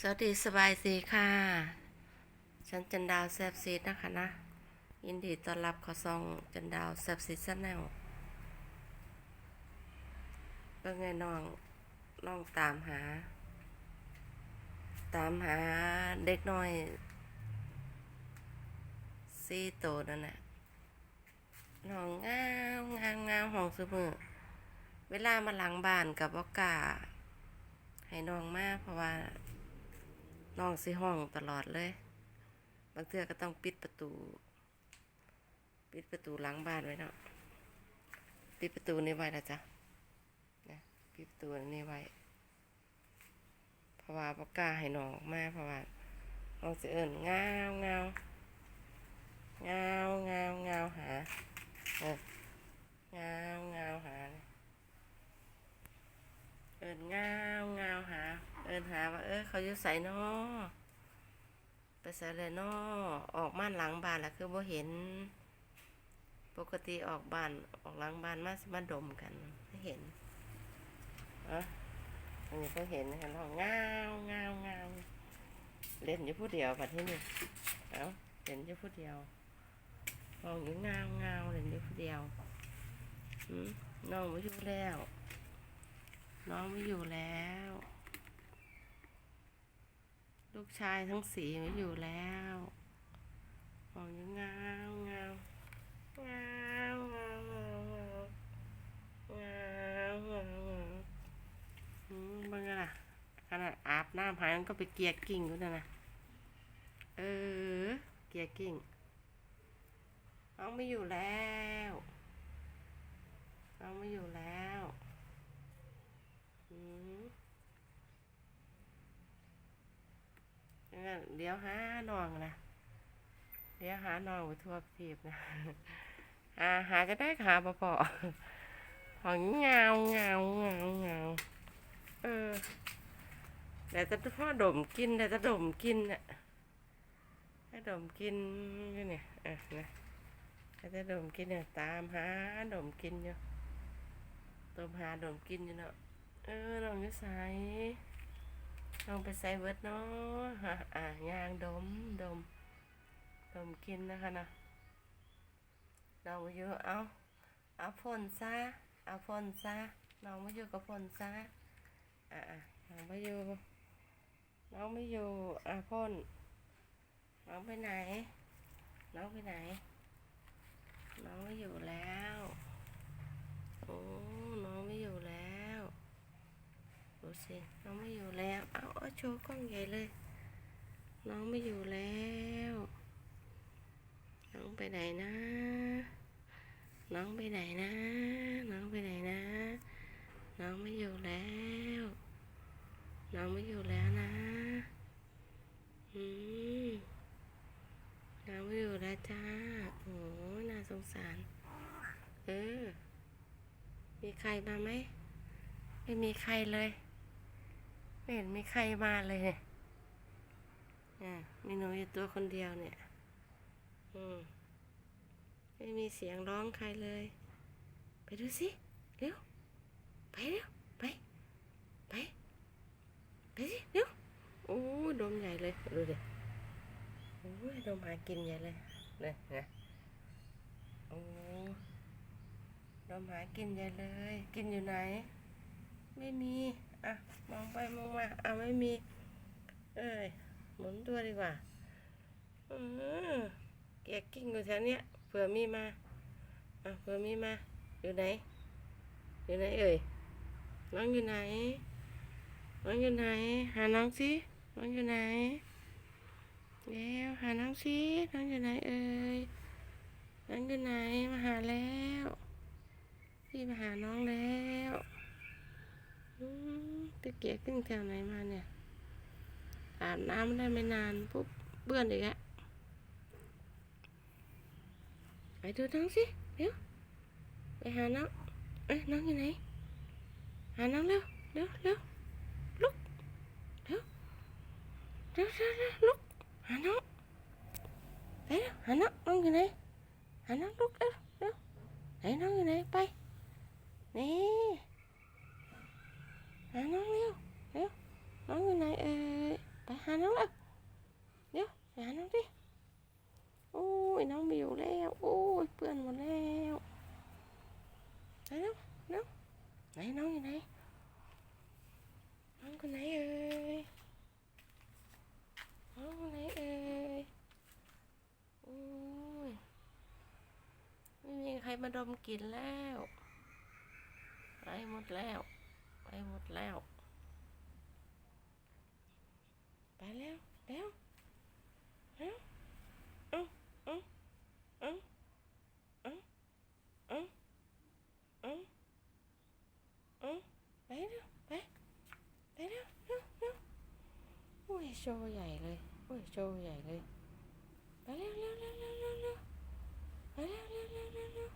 สวัสดีสบายสีค่ะ ฉันจันดาวแซบซีดนะคะนะ ยินดีต้อนรับขอซองจันดาวแซบซีดแนลก็ไงน้องน้องตามหา ตามหาเด็กน้อยซีโตนั่นแหละน้องงาวงาวงาวห้องสมือเวลามาหลังบ้านกับบอกกาให้น้องมากเพราะว่า น้องสิห้องตลอดเลย บางเทื่อก็ต้องปิดประตู ปิดประตูหลังบ้านไว้เนาะปิดประตูนี้ไว้นะจ๊ะนะปิดประตูนี้ไว้เพราะว่าปกล้าให้น้องมาเพราะว่าน้องสิเอิญงาวงาวงาวงาวงาวหาเอองาวงาวหาเเอิญงาวงาวหา เอิญหาว่าเออเขาอยู่ใส่นอไปใส่เลยนอออกม่านหลังบ้านแล้วคือบ่เห็น ปกติออกบ้านออกหลังบ้านมาสมาดมกันไม่เห็นอะอันนี้ก็เห็นนะคะน้องงาวงาวงาวเล่นอยู่ผู้เดียวแบบที่นี่เอาเล่นอยู่ผู้เดียวน้องอยู่งาวงาวเล่นอยู่ผู้เดียวอืมน้องไม่อยู่แล้ว น้องไม่อยู่แล้ว ลูกชายทั้งสี่ไม่อยู่แล้วมองยู่งงาวงาวงาวงาวงาวงาวงาวงาวอืมบังอะล่ะขนาดอาบน้ำหายมันก็ไปเกียร์กิ่งกูนะนะเออ เกียร์กิ่งน้องไม่อยู่แล้วน้องไม่อยู่แล้ว งั้นเดี๋ยวหาน้องนะ เดี๋ยวหาน้องไปทั่วทีบนะหาหาจะได้หาปอปอหองเงาเงาเงาเงาเออแต่จะพ่อดมกินแต่จะดมกินน่ะให้ดมกินอยู่เนี่ยอะนะให้จะดมกินเนี่ยตามหาดมกินอยู่ตามหาดมกินอยู่เนาะ เออน้องจะใส่น้องไปใส่เวิร์ดเนาะฮะอะยางดมดมดมกินนะคะนะน้องมาอยู่เอาเอาพ่นซะเอาพ่นซะน้องมาอยู่กับพ่นซะอะอะน้องมาอยู่น้องไม่อยู่อะพ่นน้องไปไหน น้องไปไหน น้องไม่อยู่แล้ว โอ้ น้องไม่อยู่แล้ว ดูสิน้องไม่อยู่แล้ว เอาเอาโชว์กล้องใหญ่เลย น้องไม่อยู่แล้ว น้องไปไหนนะ น้องไปไหนนะ น้องไปไหนนะ น้องไม่อยู่แล้ว น้องไม่อยู่แล้วนะ อืมน้องไม่อยู่แล้วจ้า โอ้น่าสงสาร เออ มีใครมาไหม ไม่มีใครเลย ไม่เห็นมีใครมาเลยเนี่ยอะมีหนูอยู่ตัวคนเดียวเนี่ย อืม ไม่มีเสียงร้องใครเลย ไปดูสิ เร็ว ไปเร็ว ไป ไป ไปสิ เร็ว โอ้ดมใหญ่เลย ดูดิ โอ้ดมหากินใหญ่เลยเนี่ยนะโอ้ดมหากินใหญ่เลย กินอยู่ไหน ไม่มี อะ มองไปมองมาอะไม่มี เอ้ย หมุนตัวดีกว่า อือแกกิ้งอยู่แถวเนี้ย เผื่อมีมา อะ เผื่อมีมา อยู่ไหน อยู่ไหนเอ่ย น้องอยู่ไหน น้องอยู่ไหน หาน้องสิ น้องอยู่ไหนเดี๋ยวหาน้องสิน้องอยู่ไหนเอ่ย น้องอยู่ไหน มาหาแล้ว พี่มาหาน้องแล้ว ตะเกียกขึ้นแถวไหนมาเนี่ย อาบน้ำได้ไม่นานปุ๊บเบื่อนอีกแล้วไปดูน้องสิเร็วไปหาน้องเอ้ยน้องอยู่ไหน หาน้องเร็วเร็วเร็วลุกเร็วเร็วเร็วเร็วลุกหาน้องไปเร็วหาน้องน้องอยู่ไหนหาน้องลุกเร็วเร็วไหนน้องอยู่ไหนไปนี่ หาน้องเร็วเร็วน้องอยู่ไหนเอ่ยไปหาน้องเลยเดี๋ยวหาน้องดิโอ้ยน้องไมีอยู่แล้วโอ้ยเปื้อนหมดแล้วไหนน้องน้องไหนน้องอยู่ไหนน้องคนไหนเอ่ยน้องคนไหนเอ่ยโอ้ยไม่มีใครมาดมกลิ่นแล้วไปหมดแล้ว ไปหมดแล้ว ไปแล้วเร็วเร็วเอ้าเอ้าเอ้าเอ้าเอ้าเอ้าเอ้าไปเร็วไปไปเร็วเร็วเร็วโอ้ยโชว์ใหญ่เลยโอ้ยโชว์ใหญ่เลยไปเร็วเร็วเร็วเร็วเร็วเร็วไปเร็วเร็วเร็วเร็วเร็ว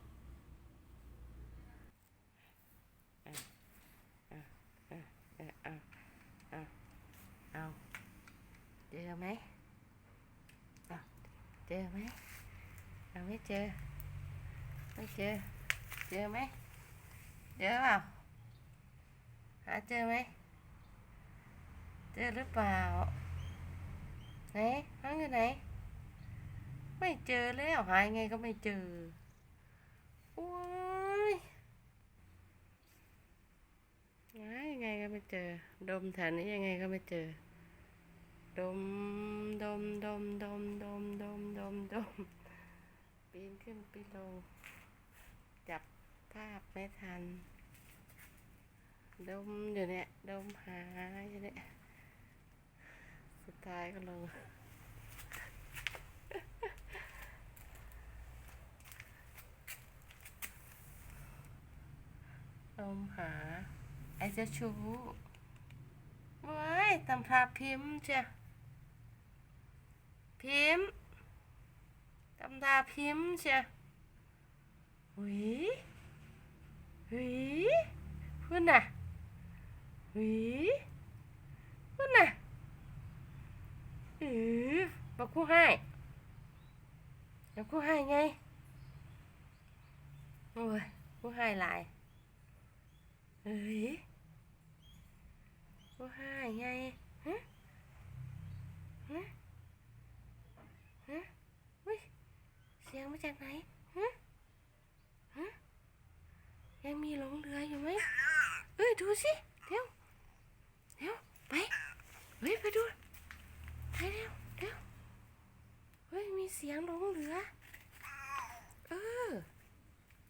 อะอะอะอะเอาเอาเอาเจอไหมเอาเจอไหม เจอ ไม่เจอ เจอไหมเจอเปล่าหาเจอไหมเจอหรือเปล่า ไหนน้องอยู่ไหน ไม่เจอแล้วหายงไงก็ไม่เจอโอ้ยหายังไงก็ไม่เจอ ดมแถวนี้ยังไงก็ไม่เจอ ดม ดม ดม ดม ดม ดม ดม ดม ปีนขึ้นปีนลง จับภาพไม่ทัน ดมอยู่เนี่ย ดมหาอยู่เนี่ย สุดท้ายก็ลง ดมหา ไอ้เจ้าชู้เว้ยทำท่าพิมพ์เจ้ะพิมพ์ ทำท่าพิมพ์เจ้ะหวีหวีพุ่นน่ะหวีพุ่นน่ะอือบอกคู่ให้เดี๋ยวคู่ให้ไงโอ้ยคู่ให้หลายเอ้ยว่าหายไงฮะฮะฮะอุ้ย เสียงมาจากไหนฮะฮะยังมีหลงเหลืออยู่ไหมเอ้ยดูสิเร็วเร็วไปเฮ้ยไปดูไปเร็วเร็วเฮ้ยมีเสียงหลงเหลือเออ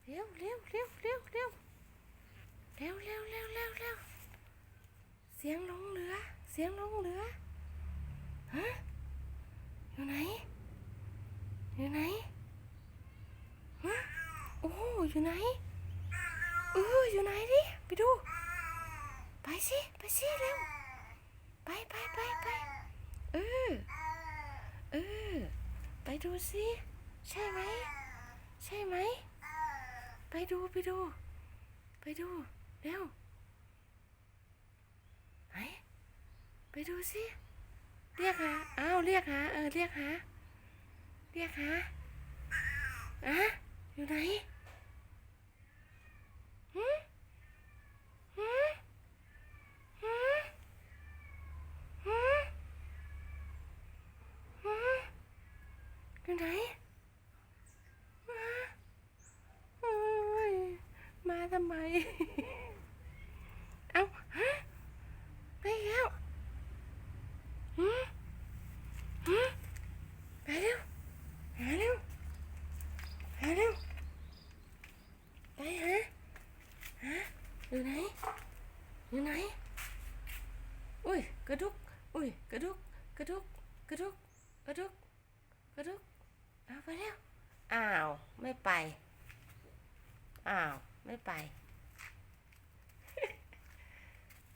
เร็วเร็วเร็วเร็วเร็วเร็วเร็วเร็วเร็วเร็วเสียงหลงเหลือ เสียงหลงเหลือ ฮะ อยู่ไหน อยู่ไหน ฮะ โอยู่ไหนเอออยู่ไหนดิไปดู ไปสิไปสิเร็วไปไปไปไปเออเออไปดูสิใช่ไหมใช่ไหมไปดูไปดู ไปดูเร็วไหนไปดูสิเรียกหาอ้าวเรียกหาเออเรียกหาเรียกหาอะอยู่ไหนหืมหืมหืมหืมหืมอยู่ไหนมาโอ้ย มาทำไม เอาฮะไปแล้วหืมหืมไปเร็วหาเร็วหาเร็วไปหาหาอยู่ไหน อยู่ไหน อุ้ย กระดุก อุ้ย กระดุก กระดุก กระดุก กระดุก กระดุก เอาไปแล้ว อ้าว ไม่ไป อ้าว ไม่ไป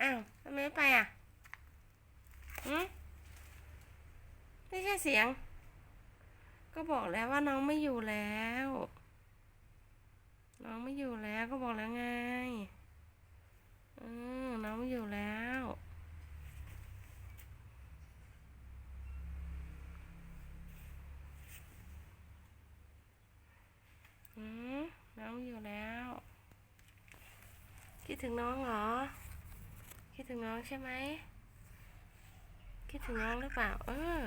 อ้าวทำไมไม่ไปอะหืมไม่ใช่เสียง ก็บอกแล้วว่าน้องไม่อยู่แล้ว น้องไม่อยู่แล้วก็บอกแล้วไงเออน้องไม่อยู่แล้วอืมน้องไม่อยู่แล้ว คิด ถึงน้องเหรอ คิดถึงน้องใช่ไหม คิดถึงน้องหรือเปล่า เออ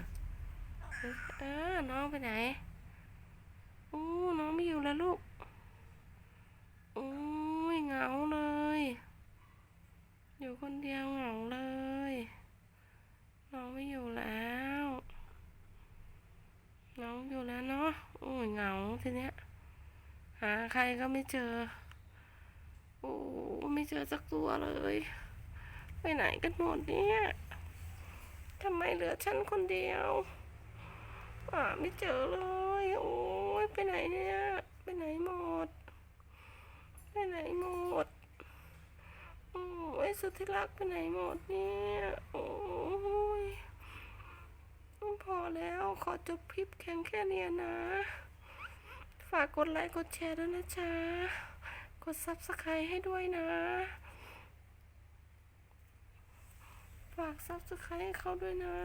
เออ น้องไปไหนอู้น้องไม่อยู่แล้วลูกโอ้ยเหงาเลย อยู่คนเดียวเหงาเลย น้องไม่อยู่แล้ว น้องอยู่แล้วเนาะโอ้ยเหงาทีเนี้ย หาใครก็ไม่เจอ อ้ไม่เจอสักตัวเลย ไปไหนกันหมดเนี่ยทำไมเหลือฉันคนเดียวอ่าไม่เจอเลย โอ้ยไปไหนเนี่ย ไปไหนหมด ไปไหนหมด โอ้ยสุดที่รักไปไหนหมดเนี่ย โอ้ยพอแล้วขอจบคลิปแค่แค่เนี้ยนะ ฝากกดไลค์กดแชร์ด้วยนะจ๊ะ กด subscribe ให้ด้วยนะ ฝาก subscribe ให้เขาด้วยนะ